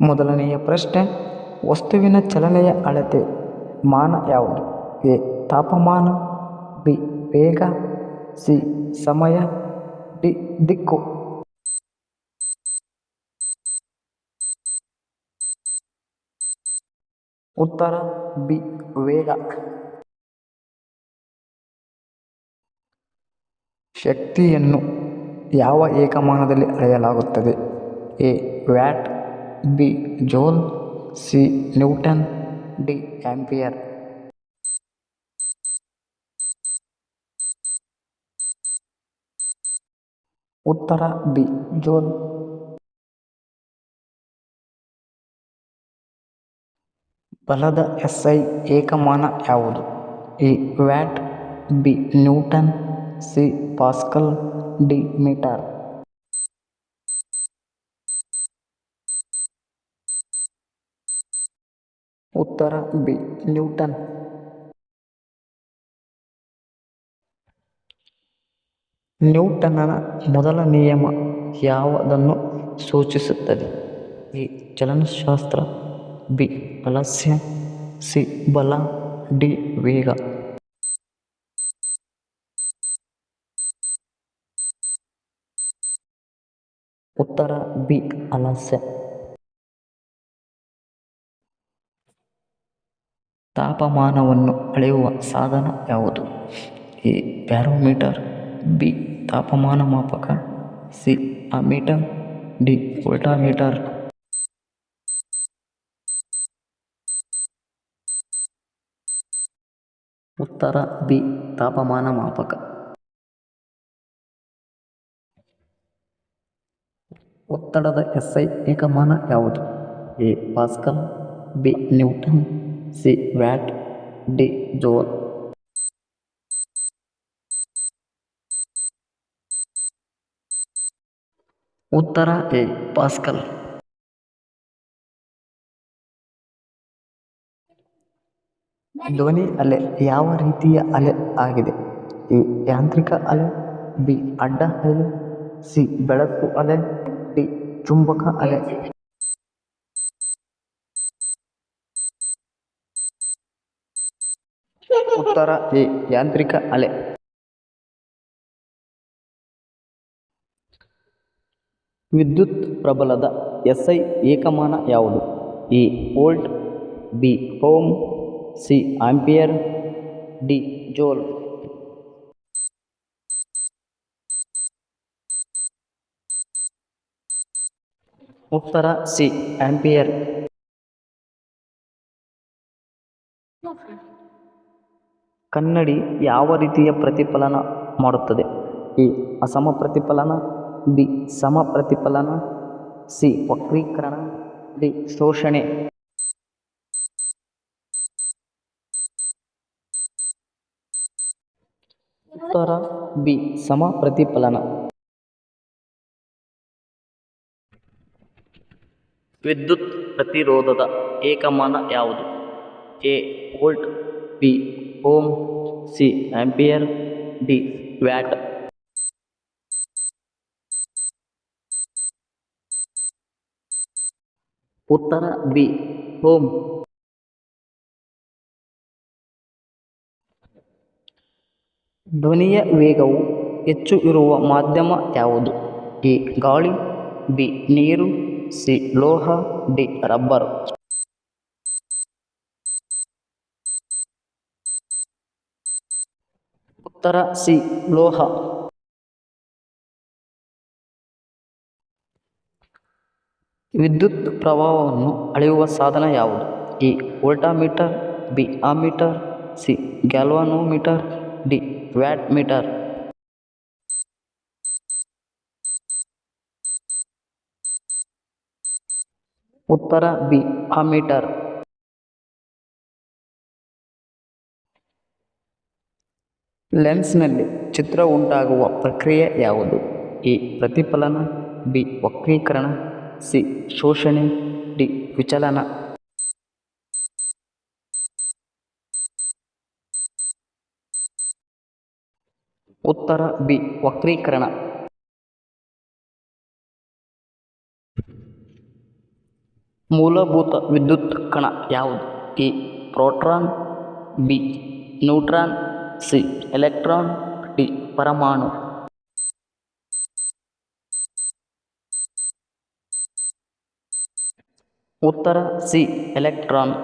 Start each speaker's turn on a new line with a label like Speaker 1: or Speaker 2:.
Speaker 1: ಮೊದಲನೆಯ ಪ್ರಶ್ನೆ, ವಸ್ತುವಿನ ಚಲನೆಯ ಅಳತೆ ಮಾನ ಯಾವುದು? ಎ, ತಾಪಮಾನ, ಬಿ, ವೇಗ, ಸಿ, ಸಮಯ, ಡಿ, ದಿಕ್ಕು. ಉತ್ತರ, ಬಿ, ವೇಗ. ಶಕ್ತಿಯನ್ನು ಯಾವ ಏಕಮಾನದಲ್ಲಿ ಅಳೆಯಲಾಗುತ್ತದೆ? A, watt B joule C newton D ampere. ಉತ್ತರ ಬಿ ಜೋಲ್. ಬಲದ ಎಸ್ಐ ಏಕಮಾನ ಯಾವುದು? A watt, B newton, C pascal, D metre. ಉತ್ತರ ಬಿ. ನ್ಯೂಟನ್. ನ್ಯೂಟನ್ನನ ಮೊದಲ ನಿಯಮ ಯಾವುದನ್ನು ಸೂಚಿಸುತ್ತದೆ? ಈ ಚಲನಶಾಸ್ತ್ರ, ಬಿ. ಅಲಸ್ಯ ಸಿ. ಬಲ, ಡಿ. ವೇಗ. ಉತ್ತರ ಬಿ. ಆಲಸ್ಯ ತಾಪಮಾನವನ್ನು ಅಳೆಯುವ ಸಾಧನ ಯಾವುದು? ಎ. Barometer B. ತಾಪಮಾನ ಮಾಪಕ, ಸಿ. Ammeter, D. ವೋಲ್ಟಾಮೀಟರ್. ಉತ್ತರ, ಬಿ. ತಾಪಮಾನ ಮಾಪಕ. ಒತ್ತಡದ ಎಸ್ಐ ಏಕಮಾನ ಯಾವುದು? A. Pascal, B. Newton C watt D joule. ಉತ್ತರ ಎ, ಪಾಸ್ಕಲ್. ಧ್ವನಿ ಅಲೆ ಯಾವ ರೀತಿಯ ಅಲೆ ಆಗಿದೆ? ಈ ಯಾಂತ್ರಿಕ ಅಲೆ, ಬಿ, ಅಡ್ಡ ಅಲೆ, ಸಿ, ಬೆಳಕು ಅಲೆ, ಡಿ, ಚುಂಬಕ ಅಲೆ. ಉತ್ತರ ಎ ಯಾಂತ್ರಿಕ ಅಲೆ. ವಿದ್ಯುತ್ ಪ್ರಬಲದ ಎಸ್ಐ ಏಕಮಾನ ಯಾವುದು? A volt, B ohm, C ampere, D joule. ಉತ್ತರ, ಸಿ ಆಂಪಿಯರ್. ಕನ್ನಡಿ ಯಾವ ರೀತಿಯ ಪ್ರತಿಫಲನ ಮಾಡುತ್ತದೆ? ಎ. ಅಸಮ ಪ್ರತಿಫಲನ, ಬಿ. ಸಮ ಪ್ರತಿಫಲನ, ಸಿ. ವಕ್ರೀಕರಣ, ಡಿ. ಶೋಷಣೆ. ಉತ್ತರ, ಬಿ. ಸಮ ಪ್ರತಿಫಲನ. ವಿದ್ಯುತ್ ಪ್ರತಿರೋಧದ ಏಕಮಾನ ಯಾವುದು? A. Volt, B. Ohm C ampere D watt. ಉತ್ತರ ಬಿ ಓಮ್. ಧ್ವನಿಯ ವೇಗವು ಹೆಚ್ಚು ಇರುವ ಮಾಧ್ಯಮ ಯಾವುದು? ಎ ಗಾಳಿ, ಬಿ ನೀರು, ಸಿ ಲೋಹ, ಡಿ ರಬ್ಬರ್. ಉತ್ತರ ಸಿ, ಲೋಹ. ವಿದ್ಯುತ್ ಪ್ರವಾಹವನ್ನು ಅಳೆಯುವ ಸಾಧನ ಯಾವುದು? A, voltameter, B ammeter C, galvanometer, D watt meter ಉತ್ತರ ಬಿ ಆಮೀಟರ್ ಲೆನ್ಸ್ನಲ್ಲಿ ಚಿತ್ರ ಉಂಟಾಗುವ ಪ್ರಕ್ರಿಯೆ ಯಾವುದು? ಎ. ಪ್ರತಿಫಲನ, ಬಿ. ವಕ್ರೀಕರಣ, ಸಿ. ಶೋಷಣೆ, ಡಿ. ವಿಚಲನ. ಉತ್ತರ, ಬಿ. ವಕ್ರೀಕರಣ.
Speaker 2: ಮೂಲಭೂತ ವಿದ್ಯುತ್ ಕಣ ಯಾವುದು? A. Proton, B. Neutron C electron D ಪರಮಾಣು ಉತ್ತರ ಸಿ ಎಲೆಕ್ಟ್ರಾನ್